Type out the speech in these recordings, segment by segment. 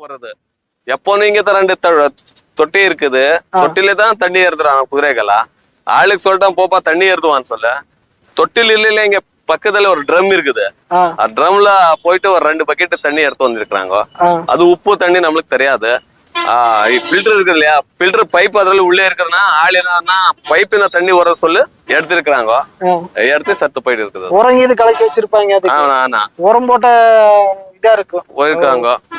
வருது எப்போ நீங்க ரெண்டு தொட்டி இருக்குது தொட்டில தான் தண்ணி ஏறுதுறான் குதிரைகளா ஆளுக்கு சொல்லிட்டான் போப்பா தண்ணி ஏறுதுவான்னு சொல்ல. தொட்டில் இல்ல இங்க பக்கத்துல ஒரு ட்ரம் இருக்குது. ட்ரம்ல போயிட்டு ஒரு ரெண்டு பக்கெட் தண்ணி எடுத்து வந்திருக்காங்க ஆ. அது உப்பு தண்ணி நம்மளுக்கு தெரியாது. ஃபில்டர் இருக்கு இல்லையா? ஃபில்டர் பைப் அதுல உள்ளே இருக்குதுன்னா ஆள் என்னன்னா பைப் இந்த தண்ணி வர சொல்லு எடுத்திருக்கிறாங்க. எடுத்து சத்து போயிட்டு இருக்குது. உரம் இது கலக்கி வச்சிருப்பாங்க ஆனா உரம் போட்ட இதா இருக்கும். போயிருக்காங்க சரி.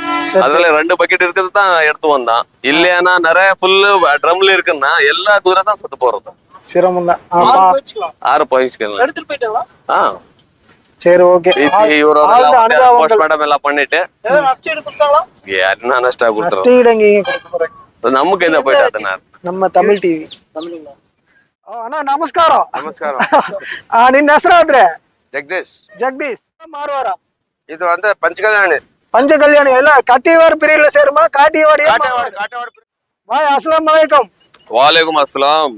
அதுல ரெண்டு பக்கெட் இருக்கிறது தான் எடுத்து வந்தான் இல்லையானா நிறைய ஃபுல்லு ட்ரம்ல இருக்குன்னா எல்லா குதிரை தான் சத்து போறது சிரமம் தான் ஆமா ஆறு போயிச்சுக்கலாம் எடுத்துட்டு போயிட்டாங்களா ஆ சரி ஓகே இவரோட ஆழ்ந்த அனுபவங்கள். போஸ்ட்மார்ட்டம் எல்லாம் பண்ணிட்டு ஏதாவது நஷ்டம் எடுத்து கொடுத்தாங்களா என்ன நஷ்டா கொடுத்துரும் நஷ்ட ஈடு எங்கேயும் கொடுக்க போறேன் நமக்கு எந்த போயிட்டு அதனால ನಮ್ಮ ತಮಿಳ್ ಟಿವಿ ಅಣ್ಣ ನಮಸ್ಕಾರ ನಮಸ್ಕಾರ ಆ, ನಿನ್ನ ಹೆಸರು ಆದ್ರೆ ಜಗದೀಶ್ ಜಗದೀಶ್ ಮಾರುವಾರ ಇದು வந்து பஞ்சகல்யாணி பஞ்ச கல்யாணம் எல்லாம் கட்டிவார் பிரிவுல சேருமா? காட்டிவாடி பாய் அஸ்லாம் வலைக்கம் வாலைக்கும் அஸ்லாம்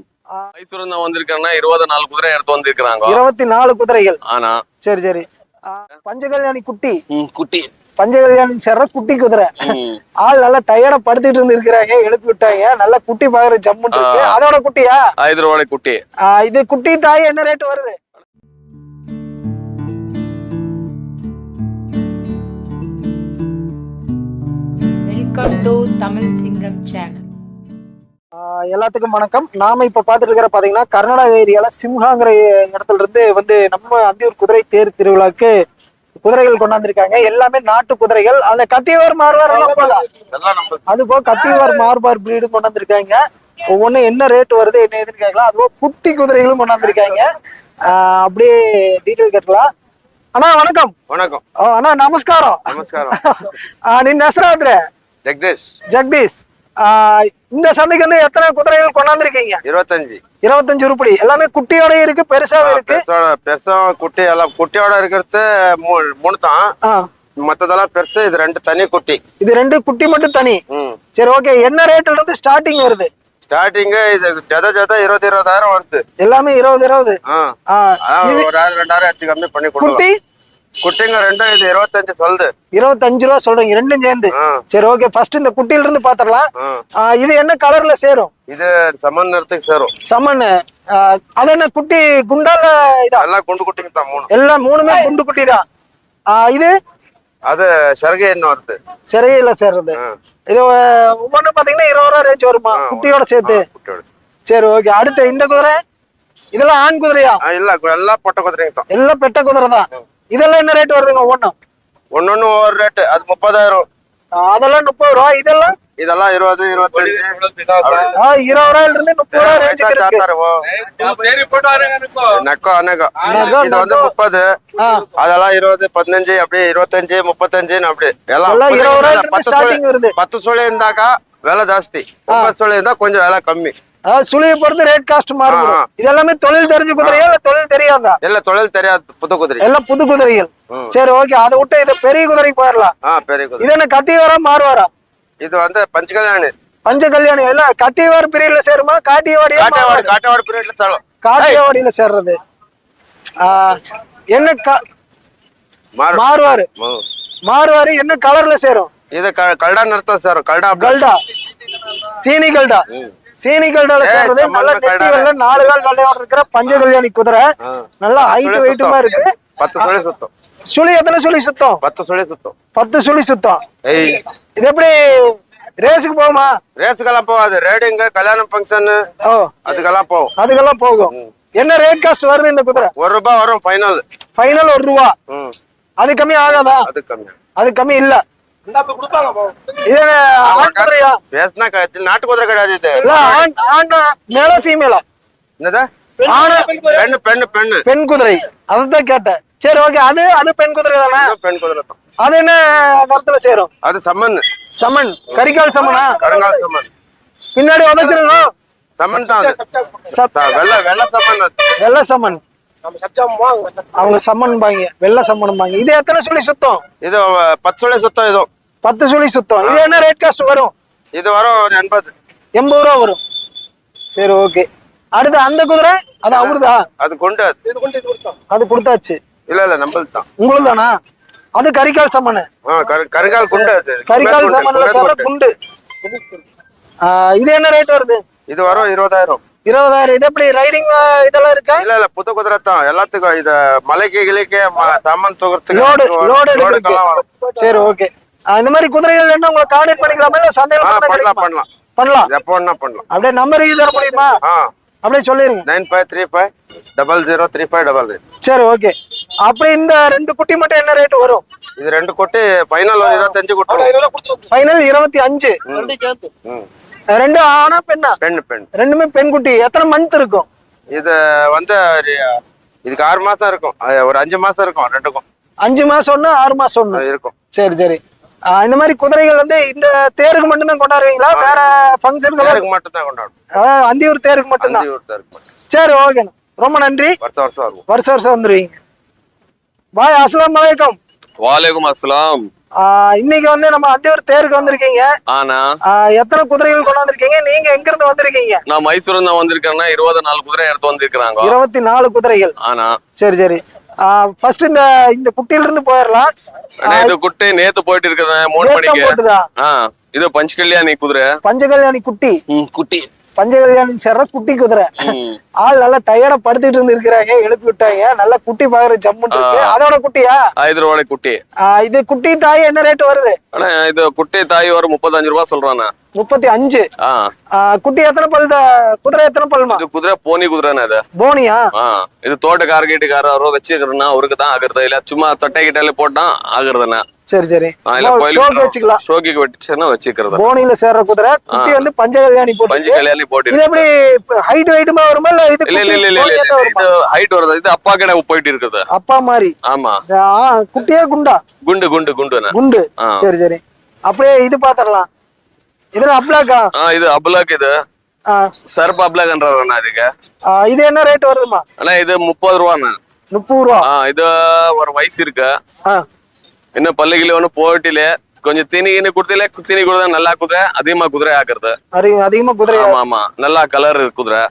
மைசூர் தான் வந்திருக்கேன்னா இருபது நாலு குதிரை எடுத்து வந்திருக்கிறாங்க. இருபத்தி நாலு குதிரைகள். ஆனா. சரி சரி. பஞ்ச கல்யாணி குட்டி. குட்டி. பஞ்ச கல்யாணி சேர்ற குட்டி குதிரை. ஆள் நல்லா டயர்ட படுத்துட்டு இருந்து இருக்கிறாங்க எழுப்பி விட்டாங்க. நல்லா குட்டி பாக்குற ஜம்முன்னு அதோட குட்டியா? இதோட குட்டி. இது குட்டி தாய் என்ன ரேட் வருது? வெல்கம் டு தமிழ் சிங்கம் சேனல் ஆஹ் எல்லாத்துக்கும் வணக்கம் நாம இப்ப பாத்துட்டு இருக்கிற பாத்தீங்கன்னா கர்நாடகா ஏரியால சிம்ஹாங்கிற இடத்துல இருந்து வந்து நம்ம அந்தியூர் குதிரை தேர் திருவிழாக்கு குதிரைகள் கொண்டாந்துருக்காங்க எல்லாமே நாட்டு குதிரைகள் அந்த கத்திவார் மார்வார் எல்லாம் போதா எல்லாம் நம்ம அது போக கத்திவார் மார்பார் பிரீடு கொண்டாந்துருக்காங்க ஒவ்வொன்றும் என்ன ரேட் வருது என்ன ஏதுன்னு கேட்கலாம் அதுவும் குட்டி குதிரைகளும் கொண்டாந்துருக்காங்க ஆஹ் அப்படியே டீட்டெயில் கேட்கலாம் அண்ணா வணக்கம் வணக்கம் ஓ, ಅಣ್ಣ ನಮಸ್ಕಾರ நமஸ்காரம் ಆ, ನಿನ್ನ ಹೆಸರಾದ್ರೆ ஜெகதீஷ். ஜெகதீஷ் இந்த சந்தைக்கு வந்து எத்தனை குதிரைகள் கொண்டாந்துருக்கீங்க? இருபத்தஞ்சு. இருபத்தஞ்சு உருப்படி. எல்லாமே குட்டியோட இருக்கு பெருசாவே இருக்கு. பெருசும் குட்டி எல்லாம் குட்டியோட இருக்கிறது மூணு தான் மத்ததெல்லாம் பெருசு இது ரெண்டு தனி குட்டி. இது ரெண்டு குட்டி மட்டும் தனி. சரி ஓகே. என்ன ரேட்ல இருந்து ஸ்டார்டிங் வருது? ஸ்டார்டிங் இது ஜத ஜத இருபது இருபதாயிரம் வருது. எல்லாமே இருபது இருபது. ஒரு ரெண்டாயிரம் ஆச்சு கம்மி பண்ணி குட்டி குட்டிங்க ரெண்டும் இது இருபத்தஞ்சு சொல்லுது. இருபத்தஞ்சு ரூபா சொல்றீங்க ரெண்டும் சேர்ந்து. சரி ஓகே ஃபர்ஸ்ட் இந்த குட்டியில இருந்து பாத்திரலாம் இது என்ன கலர்ல சேரும்? இது சமன் நிறத்துக்கு சேரும். சமன் அது என்ன குட்டி குண்டால இதா? எல்லாம் குண்டு குட்டிங்க தான் மூணு. எல்லாம் மூணுமே குண்டு குட்டி தான். இது? அது சருகை என்ன வருது சிறையில சேர்றது. இது ஒவ்வொன்று பாத்தீங்கன்னா இருபது ரூபா ரேஞ்ச் வருமா? குட்டியோட சேர்த்து. சரி ஓகே அடுத்து இந்த குதிரை? இதெல்லாம் ஆண் குதிரையா? இல்ல எல்லாம் பொட்டை தான். எல்லாம் பெட்ட குதிரை தான். இதெல்லாம் என்ன ரேட் வருதுங்க ஒவ்வொன்றும் ஒன்னொன்னு ஒவ்வொரு ரேட்டு அது முப்பதாயிரம். அதெல்லாம் முப்பது ரூபா. இதெல்லாம்? இதெல்லாம் இருபது இருபத்தஞ்சு. ஆ, இருபது ரூபாயில இருந்து முப்பது ரூபா ரேஞ்சுக்கு நெக்கோ அனகோ இது வந்து நெக்கோ. முப்பது. அதெல்லாம் இருபது பதினஞ்சு அப்படியே இருபத்தஞ்சு முப்பத்தஞ்சுன்னு அப்படி எல்லாம் எல்லாம் இருபது ரூபாயில இருந்து பத்து ஸ்டார்டிங் சுழி வருது. பத்து சுழி இருந்தாக்கா விலை ஜாஸ்தி. முப்பது சுழி இருந்தா கொஞ்சம் விலை கம்மி. அதாவது சுழியை பொறுத்து ரேட் காஸ்ட் மாறுபடும். ஆ. இது எல்லாமே தொழில் தெரிஞ்ச குதிரையா இல்ல தொழில் தெரியாதா? இல்ல தொழில் தெரியாது. புது குதிரை. எல்லாம் புது குதிரைகள். சரி ஓகே அதை விட்டு இது பெரிய குதிரைக்கு போயிடலாம். ஆ பெரிய குதிரை. இது என்ன கத்திவாரா மாறுவாரா இது வந்து பஞ்சகல்யாணி. பஞ்ச கல்யாணம் எல்லாம் கத்திவார் பிரிவுல சேருமா? காட்டியவாடியா காட்டவாடு காட்டவாடு பீரியட்ல தரும் காட்டியவாடியில சேர்றது. ஆ, என்ன மாறுவாரு. மாறுவாரு என்ன கலர்ல சேரும்? இது கல்டா நிறுத்தம் சார் கல்டா. கல்டா. சீனி கல்டா. ம். சீனி கல்டால ஏய், சேர்றது நல்ல. நெத்திகள்ல நாலு கால் வெள்ளையோட இருக்கிற பஞ்ச கல்யாணி குதிரை. நல்லா ஹைட் வெயிட்டுமா. இருக்கு. பத்து சுழி சுத்தம். சுழி எத்தனை சுழி சுத்தம்? பத்து சுழி சுத்தம். பத்து சுழி சுத்தம். இது எப்படி ரேஸுக்கு போகுமா? ரேஸுக்கெல்லாம் போகாது. ரேடிங்கு கல்யாணம் ஃபங்க்ஷன் அதுக்கெல்லாம் போகும். அதுக்கெல்லாம் போகும். என்ன ரேட் காஸ்ட் வருது இந்த குதிரை? ஒரு ரூபாய் வரும் ஃபைனல் ஃபைனல் ஒரு ரூபா. அது கம்மி ஆகாதா? அது கம்மி. அது கம்மி இல்ல. பேசினா நாட்டு குதிரை கிடையாது இது. மேல ஃபீமேலா என்னது? ஆண் பெண்ணு பெண்ணு பெண்ணு பெண் குதிரை. அதான் கேட்டேன். சரி ஓகே அது அது பெண் குதிரை தானே? பெண் குதிரை அது என்ன சேரும்? அது சம்மன். சமன் கரிகால் சமனா கருங்கால் சம்மன். பின்னாடி உதச்சிருங்க. சம்மன் தான் அது. சப்- ச- வெள்ளை வெள்ளை சம்மன். வெள்ளை சமன் அவங்க சம்மன் பாங்க வெள்ளை சம்மன் பாங்க இது எத்தனை சுழி சுத்தம்? இது பத்து சுழி சுத்தம் இதுவும் பத்து சுழி சுத்தம். இது என்ன ரேட் காஸ்ட் வரும்? இது வரும் ஒரு எண்பது. எண்பது ரூபா வரும். சரி ஓகே அடுத்து அந்த குதிரை? அது அவருதா? அது கொண்டு. அது அது கொடுத்தாச்சு. இல்ல இல்ல நம்மளுது தான் உங்களுக்கு தானா அது கரிகால் சமணு. ஆ, கரு- கருங்கால் குண்டு அது. கரிகால் குண்டு, சமன்ல குண்டு, குண்டு. குண்டு இது என்ன ரேட் வருது? இது வரும் இருபதாயிரம். இருபதாயிரம். இது எப்படி ரைடிங் இதெல்லாம் இருக்கா? இல்ல இல்ல புது குதிரை தான். எல்லாத்துக்கும் இது மலைக்கு கிளைக்கு சாமான் தூக்குறதுக்கு லோடு. லோடு சரி ஓகே இந்த மாதிரி குதிரைகள் வேணும் உங்களை கான்டாக்ட் பண்ணிக்கலாமா. இல்ல சந்தையில பண்ணலாம்? பண்ணலாம். பண்ணலாம். எப்போ வேணா பண்ணலாம். அப்படியே நம்பர் இது தர முடியுமா? அப்படியே சொல்லிருங்க. Nine five three five double zero three five double zero. சரி ஓகே. அப்படி இந்த ரெண்டு குட்டி மட்டும் என்ன ரேட் வரும்? இது ரெண்டு கொட்டி ஃபைனல் ஒரு இருபத்தஞ்சு கொடுத்துருவோம் ஃபைனல் இருபத்தி அஞ்சு. ரெண்டு ஆனா பெண்ணா? பெண் பெண். ரெண்டுமே பெண் குட்டி. எத்தனை மந்த் இருக்கும்? இது வந்து இதுக்கு ஆறு மாசம் இருக்கும். ஒரு அஞ்சு மாசம் இருக்கும் ரெண்டுக்கும். அஞ்சு மாசம் ஒண்ணு ஆறு மாசம் அது இருக்கும். சரி சரி. இந்த மாதிரி குதிரைகள் வந்து இந்த தேருக்கு மட்டும்தான் கொண்டாடுவீங்களா? வேற ஃபங்க்ஷனுக்கு தேருக்கு மட்டும் தான் கொண்டாடும் அதாவது அந்தியூர் தேருக்கு மட்டும்தான் சரி ஓகேண்ணா ரொம்ப நன்றி. வருஷம் வருஷம் வரும் வருஷம் வருஷம் வந்துருவீங்க. பாய் அஸ்லாம் வலைக்கம் வாலேகும் அஸ்லாம் ஆ, இன்னைக்கு வந்து நம்ம அந்தியூர் தேருக்கு வந்திருக்கீங்க. ஆனா? எத்தனை குதிரைகள் கொண்டாந்துருக்கீங்க? நீங்க எங்க இருந்து வந்திருக்கீங்க? நான் மைசூர் தான் வந்திருக்கேன்னா இருபது நாலு குதிரை எடுத்து வந்திருக்கிறாங்க. இருபத்தி நாலு குதிரைகள். ஆனா? சரி சரி. ஃபர்ஸ்ட் இந்த இந்த குட்டியில இருந்து போயிடலாம் இது குட்டி நேத்து போயிட்டு இருக்கிறேன் மூணு மணிக்கு. இது பஞ்ச் கல்யாணி குதிரை. பஞ்சகல்யாணி குட்டி. ம், குட்டி பஞ்சகல்யாணி சேர்ற குட்டி குதிரை. ஆள் நல்லா டயர்டா படுத்துட்டு இருந்து இருக்கிறாங்க எழுப்பி விட்டாங்க. நல்லா குட்டி பாக்குற ஜம்முன்னு இருக்கு. அதோட குட்டியா? ஹைதராபாத் குட்டி. ஆ, இது குட்டி தாய் என்ன ரேட் வருது? ஆனா இது குட்டி தாய் ஒரு முப்பத்தஞ்சு ரூபா சொல்றானே முப்பத்தி அஞ்சு. குட்டி எத்தனை பல் குதிரை எத்தனை பல்மா? இது குதிரை போனி குதிரைன்னு இது. போனியா? இது தோட்டக்கார கீட்டுக்காரரோ வச்சுக்கிறேன்னா அவருக்கு தான் ஆகுறது. இல்ல சும்மா தொட்டை கிட்டாலே போட்டா ஆகுறதுண்ணா. சரி சரி. ஷோக்கு வச்சுக்கலாம். ஷோக்கிக்கு வச்சுன்னா வச்சுக்கிறது? போனியில சேர்ற குதிரை குட்டி வந்து பஞ்சு போட்டு கல்யாணி போட்டு இது எப்படி ஹைட் வெயிட்டுமா வருமா? இல்ல இது இல்ல இல்ல இல்ல இது ஹைட் வருது? இது அப்பா கடை போயிட்டு இருக்குது. அப்பா மாதிரி. ஆமா. குட்டியே குண்டா? குண்டு குண்டு குண்டு. ஆ. சரி சரி. அப்படியே இது பாத்திரலாம். இதுல அப்ளாக்கா இது அப்லாக் இது. சர்ப் அப்லாக்ன்றாண்ணா இதுக்கு. ஆ, இது என்ன ரேட் வருதுமா அண்ணா இது முப்பது ரூபாண்ணா. முப்பது ரூபா. இது ஒரு வயசு இருக்கு. ஆ, இன்னும் பல்லுகில ஒன்றும் போட்டில கொஞ்சம் தீனி கிணி கொடுத்தில தீனி கொடுத்தா நல்லா குதிரை அதிகமா குதிரை ஆக்குறது. அதிக- அதிகமா குதிரை ஆமா ஆமா. நல்லா கலர் குதிரை.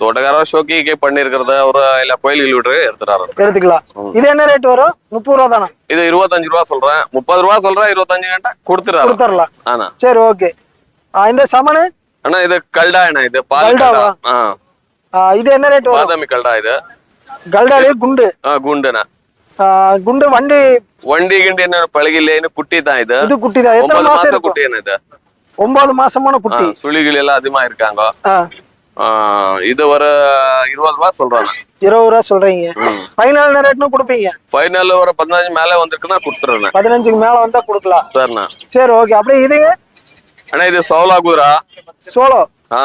தோட்டக்காரர் ஷோக்கிக்கு பண்ணிருக்கிறத ஒரு இல்ல கோயில்கள் விட்டு எடுத்துறாரு எடுத்துக்கலாம். இது என்ன ரேட் வரும்? முப்பது ரூபா தானே? இது இருபத்தஞ்சு ரூபா சொல்றேன். முப்பது ரூபா சொல்றேன் இருபத்தஞ்சு கண்டா கொடுத்துறாரு கொடுத்துடலாம். ஆனா. சரி ஓகே. இந்த சமனு அண்ணா இது கல்டா அண்ணா இது பால் இது என்ன ரேட் வரும்? பாதாமி கல்டா இது. கல்டாலே குண்டு. ஆ குண்டுண்ணா. குண்டு வண்டி வண்டி கிண்டி என்ன பழகில்லைன்னு குட்டி தான் இது இது குட்டி தான் எத்தனை மாசம் இருக்கும் குட்டி என்ன இது ஒன்பது மாசமான குட்டி சுழிகள் எல்லாம் அதிகமா இருக்காங்க இது ஒரு இருபது ரூபா சொல்றாங்க இருபது ரூபா சொல்றீங்க ஃபைனல் ரேட்னு கொடுப்பீங்க ஃபைனல் ஒரு பதினஞ்சு மேல வந்திருக்குன்னா கொடுத்துருவேன் பதினஞ்சுக்கு மேல வந்தா கொடுக்கலாம் சரிண்ணா சரி ஓகே அப்படியே இதுங்க அண்ணா இது சவுலா குதிரா சோளோ ஆ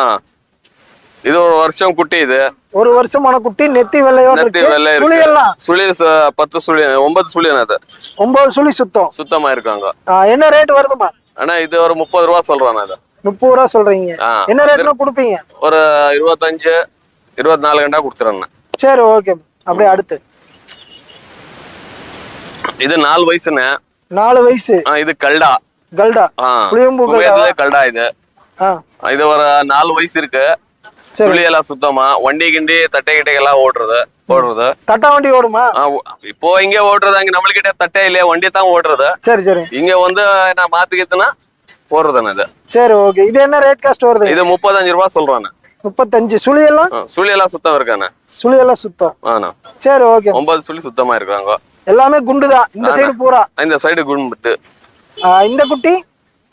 இது ஒரு வருஷம் குட்டி இது. ஒரு வருஷமான குட்டி நெத்தி வெள்ளையோட நெத்தி இருக்கு. வெள்ளை சுழி எல்லாம் சுழி ச- பத்து சுழி ஒன்பது சுழி அது ஒன்பது சுழி சுத்தம். சுத்தமா இருக்காங்க. ஆ, என்ன ரேட் வருதுமா ஆனா இது ஒரு முப்பது ரூபா சொல்றான் அது முப்பது ரூபா சொல்றீங்க. ஆ. என்ன ரேட்னா கொடுப்பீங்க? ஒரு இருபத்தஞ்சு இருபத்தி நாலு கண்டா கொடுத்துறேன் சரி ஓகே அப்படியே அடுத்து. இது நாலு வயசுண்ணே. நாலு வயசு. ஆ, இது கல்டா. கல்டா. ஆ புளியம்பூ கல்டா இது. ஆ. இது ஒரு நாலு வயசு இருக்கு. சரி. சுழி எல்லாம் சுத்தமா வண்டி கிண்டி தட்டை கிட்டைகள்லாம் ஓடுறது ஓடுறது தட்டா வண்டி ஓடுமா? இப்போ இங்க ஓடுறது அங்க நம்மளுக்கிட்ட தட்டே இல்லையா வண்டி தான் ஓடுறது சரி சரி. இங்க வந்து நான் மாத்திக்கிட்டுனா போடுறதுண்ணே இது. சரி ஓகே. இது என்ன ரேட் காஸ்ட் வருது? இது முப்பத்தஞ்சு ரூபா சொல்றானே. முப்பத்தஞ்சு. சுழி எல்லாம் சுழி எல்லாம் சுத்தம் இருக்கானே. சுழி எல்லாம் சுத்தம். ஆனா. சரி ஓகே. ஒன்பது சுழி சுத்தமா இருக்காங்க எல்லாமே குண்டு தான். இந்த சைடு பூரா. இந்த சைடு ஆ, இந்த குட்டி?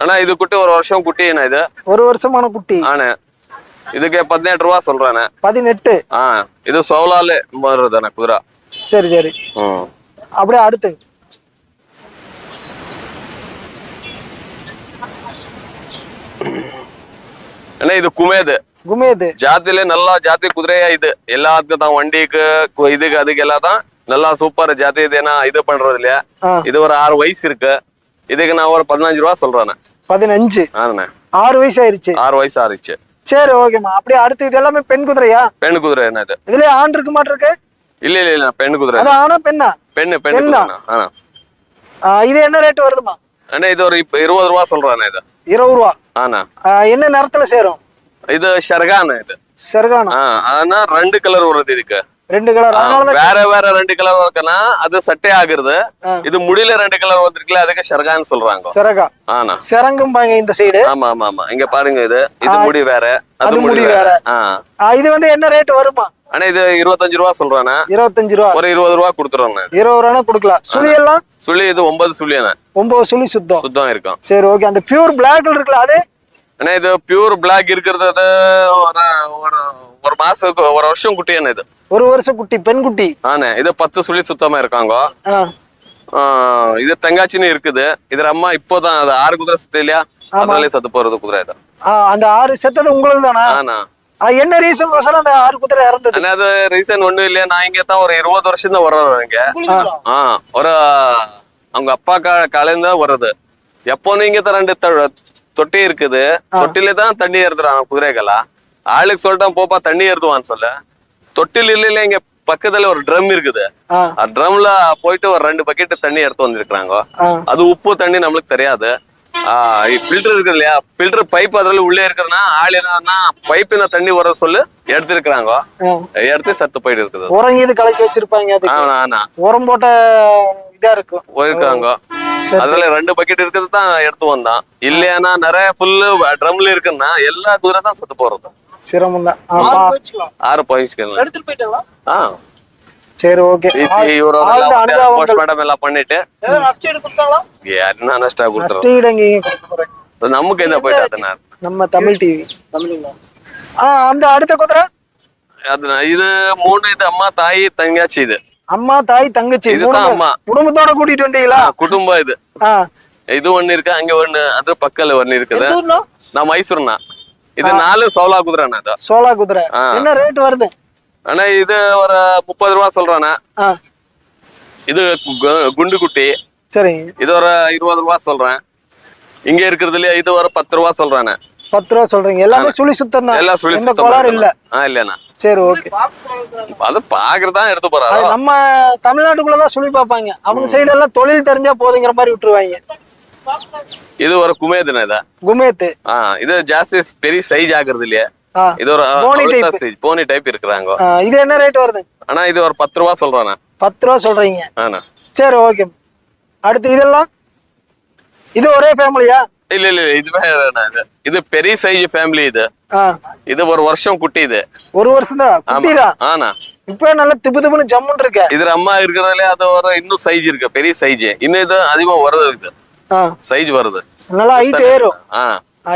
ஆனா இது குட்டி ஒரு வருஷம் குட்டிண்ணா இது. ஒரு வருஷமான குட்டி. ஆனே இதுக்கு பதினெட்டு ரூபா சொல்றானே பதினெட்டு ஆ இது சோலாலே வருதுண்ணே குதிரை சரி சரி ம் அப்படியே அடுத்து அண்ணா இது குமேது குமேது ಜಾತಿಲಿ ನಲ್ಲ ಜಾತಿ ಕುದುರೆ ಇದು எல்லாத்துக்கும் தான் வண்டிக்கு கு- இதுக்கு அதுக்கு எல்லாம் தான் நல்லா சூப்பர் ஜாதி இதுனா இது பண்றது இல்லையா ஆ. இது ஒரு ஆறு வயசு இருக்கு இதுக்கு நான் ஒரு பதினஞ்சு ரூபா சொல்றேன் பதினஞ்சு ஆனே ஆறு வயசு ஆயிருச்சு ஆறு வயசு ஆறிச்சு சரி ஓகேம்மா அப்படியே அடுத்து இது எல்லாமே பெண் குதிரையா? பெண் குதிரை என்ன இது? இதுல ஆண் இருக்கு மாட்டிருக்கு இல்ல இல்ல இல்ல பெண் குதிரை. அது ஆனா பெண்ணா? பெண்ணு பெண்ணா? குதிரை. ஆனா இது என்ன ரேட் வருதுமா அண்ணா இது ஒரு இப்ப இருபது ரூபா சொல்றானே இது. இருபது ரூபா. ஆனா. என்ன நிறத்துல சேரும்? இது ஷர்கான் இது. செர்கானா ஆ ஆனா ரெண்டு கலர் வருது இதுக்கு. ரெண்டு கலர் வேற வேற ரெண்டு கலர் இருக்குன்னா அது சட்டை ஆகுறது. இது முடியில ரெண்டு கலர் வந்திருக்குல்ல அதுக்கு ஷர்கான்னு சொல்றாங்க. சிறகா ஆனா. சிறங்கும் பாங்க இந்த சைடு ஆமா ஆமா ஆமா. இங்க பாருங்க இது. இது முடி வேற அது முடி வேற. இது வந்து என்ன ரேட் வருமா? ஆனா இது இருபத்தஞ்சு ரூபா சொல்றானே இருபத்தஞ்சு ரூபா. ஒரு இருபது ரூபா கொடுத்துறோம் இருபது ரூபா கொடுக்கலாம். சுழி எல்லாம்? சுழி இது ஒன்பது சுழியான ஒன்பது சுழி சுத்தம். சுத்தம் இருக்கும். சரி ஓகே அந்த பியூர் பிளாக்ல இருக்குல்ல அது? ஆனா இது பியூர் பிளாக் இருக்கிறது ஒரு ஒரு மாசத்துக்கு ஒரு வருஷம் குட்டியான இது. ஒரு வருஷம் குட்டி பெண் குட்டி. ஆனே இது பத்து சுழி சுத்தமா இருக்காங்க. இது தெங்காச்சின்னு இருக்குது. இதுல அம்மா இப்போதான் அது ஆறு குதிரை சுத்த இல்லையா? அதனாலே சத்து போறது குதிரை இது அந்த ஆறு செத்தது உங்களுக்கு தானா என்ன ரீசன் கோசரம் அந்த ஆறு குதிரை இறந்தது? அது ரீசன் ஒண்ணும் இல்லையா. நான் இங்க தான் ஒரு இருபது வருஷம் தான் வர்றேன் இங்க ஒரு அவங்க அப்பா காலையில தான் வர்றது. எப்போன்னு இங்க தான் ரெண்டு தொட்டி இருக்குது. தொட்டில தான் தண்ணி ஏறுதுறாங்க குதிரைகளா ஆளுக்கு சொல்லிட்டான் போப்பா தண்ணி ஏறுதுவான்னு சொல்ல. தொட்டில் இல்ல இங்க பக்கத்துல ஒரு ட்ரம் இருக்குது. ட்ரம்ல போயிட்டு ஒரு ரெண்டு பக்கெட் தண்ணி எடுத்து வந்திருக்காங்க ஆ, அது உப்பு தண்ணி நம்மளுக்கு தெரியாது. ஃபில்டர் இருக்கு இல்லையா? ஃபில்டர் பைப் அதுல உள்ளே இருக்குதுன்னா ஆள் என்னன்னா பைப் இந்த தண்ணி வர சொல்லு எடுத்திருக்கிறாங்க. எடுத்து சத்து போயிட்டு இருக்குது. உரங்கி இது கலக்கி வச்சிருப்பாங்க உரம் போட்ட இதா இருக்கும். போயிருக்காங்க சரி. அதுல ரெண்டு பக்கெட் இருக்கிறது தான் எடுத்து வந்தான். இல்லையானா நிறைய ஃபுல்லு ட்ரம்ல இருக்குன்னா எல்லா குதிரை தான் சத்து போறது சிரமம் தான். ஆறு போயிடுச்சுக்கலாம் எடுத்துட்டு போயிட்டாங்களா? ஆ. சரி ஓகே. இவரோட எல்லாம் பண்ணிட்டு என்ன நஷ்ட நமக்கு எந்த போயிட்டு நம்ம தமிழ் டிவி தமிழ்ங்களா ஆ அந்த அடுத்த குதிரை? அது இது மூணு இது அம்மா தாய் தங்காச்சி இது. அம்மா தாய் தங்கச்சி. இதுதான் மூணு அம்மா. குடும்பத்தோட கூட்டிட்டு வந்தீங்களா? குடும்பம் இது. இது ஒண்ணு இருக்கு அங்க ஒண்ணு அது பக்கத்துல ஒண்ணு இருக்குது. நான் மைசூர்னா இது நாலு சோலா குதிரைண்ணா இது. சோளா குதிரை. என்ன ரேட் வருது? ஆனா இது ஒரு முப்பது ரூபா சொல்றானே ஆ. இது குண்டு குட்டி. சரிங்க. இது ஒரு இருபது ரூபா சொல்றேன். இங்க இருக்கிறதுலயே இது ஒரு பத்து ரூபா சொல்றானே பத்து ரூபா சொல்றீங்க. எல்லாமே சுழி சுத்தம் தான். எல்லாம் சுழி சுத்தமா இல்ல. ஆ இல்லண்ணா சரி ஓகே. அது பாக்குறதா எடுத்து போறாரோ? அது நம்ம தமிழ்நாட்டுக்குள்ளதான் சுழி பார்ப்பாங்க. அவங்க சைடு எல்லாம் தொழில் தெரிஞ்சா போதுங்கிற மாதிரி விட்டுருவாங்க. இது ஒரு குமேதுண்ணா இது? குமேத்து. ஆ இது ஜாஸ்தி பெரிய சைஸ் ஆகுறது இல்லையா? ஆ. இது ஒரு pony type. Size pony type இருக்கிறாங்க. ஆ, இது என்ன ரேட் வருது? ஆனா இது ஒரு பத்து ரூபா சொல்றானே பத்து ரூபா சொல்றீங்க. ஆனா. சரி ஓகே அடுத்து இதெல்லாம்? இது ஒரே ஃபேமிலியா இல்ல இல்ல இது வேறண்ணா இது. இது பெரிய சைஸ் ஃபேமிலி இது. ஆ. இது ஒரு வருஷம் குட்டி இது. ஒரு வருஷம் தான் குட்டி தான் ஆனா. இப்ப நல்லா திப்பு திப்புன்னு ஜம்முன்னு இருக்க. இதுல அம்மா இருக்கிறதுல அது ஒரு இன்னும் சைஸ் இருக்கு பெரிய சைஸ் இன்னும் இது அதிகமா வருது இது. சைஸ் வருது. நல்லா ஹைட் ஏறும்.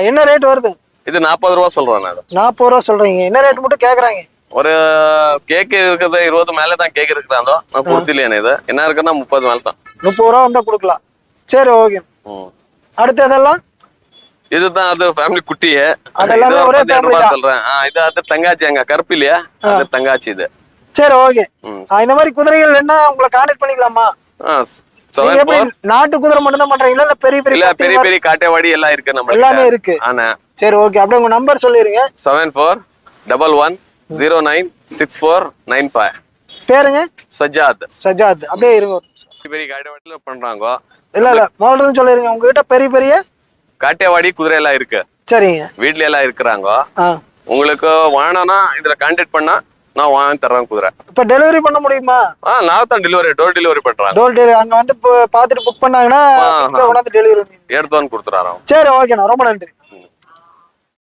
என்ன ரேட் வருது? இது நாற்பது ரூபா சொல்றேன் நான். நாற்பது ரூபா சொல்றீங்க. என்ன ரேட் மட்டும் கேக்குறாங்க? ஒரு கேக் இருக்கிறது இருபது மேல தான் கேக் இருக்கிறாந்தோ நான் கொடுத்தில்லையானே இது. என்ன இருக்குன்னா முப்பது மேல தான் முப்பது ரூபா வந்தா கொடுக்கலாம். சரி ஓகே. அடுத்து அதெல்லாம்? இதுதான் அது ஃபேமிலி குட்டியே அதெல்லாமே ஒரு தான். சொல்றேன். இது அது தங்காச்சி அங்க கருப்பு இல்லையா? அது தங்காச்சி இது. சரி ஓகே. இந்த மாதிரி குதிரைகள் வேணா உங்களை கான்டாக்ட் பண்ணிக்கலாமா? நாட்டு குதிரை மட்டும் தான் பண்றீங்களா? இல்ல பெரிய இல்ல பெரிய பெரிய பெரிய காட்டைவாடி எல்லாம் இருக்கு நம்ம எல்லாமே இருக்கு. ஆனா சரி ஓகே அப்படியே உங்க நம்பர் சொல்லிருங்க. Seven four double one zero nine six four nine five பேருங்க? சஜாத். சஜாத். அப்படியே இருங்க. பெரிய பெரிய காட்டைவாடியில பண்றாங்க. இல்ல இல்ல. முதல்ல இருந்து சொல்லிருங்க. உங்ககிட்ட பெரிய பெரிய காட்டைவாடி குதிரை எல்லாம் இருக்கு. சரிங்க. வீட்ல எல்லாம் இருக்கிறாங்க. உங்களுக்கு வேணும்னா இதுல கான்டாக்ட் பண்ணா நான் வாங்கி தர்றேன் குதிரை. இப்ப டெலிவரி பண்ண முடியுமா? ஆ நான் தான் டெலிவரி டோர் டெலிவரி பண்றாங்க டோர் டெலிவரி அங்க வந்து பாத்துட்டு புக் பண்ணாங்கன்னா கொண்டாந்து டெலிவரி எடுத்து வந்து கொடுத்துறாரோம் சரி ஓகேண்ணா ரொம்ப நன்றி.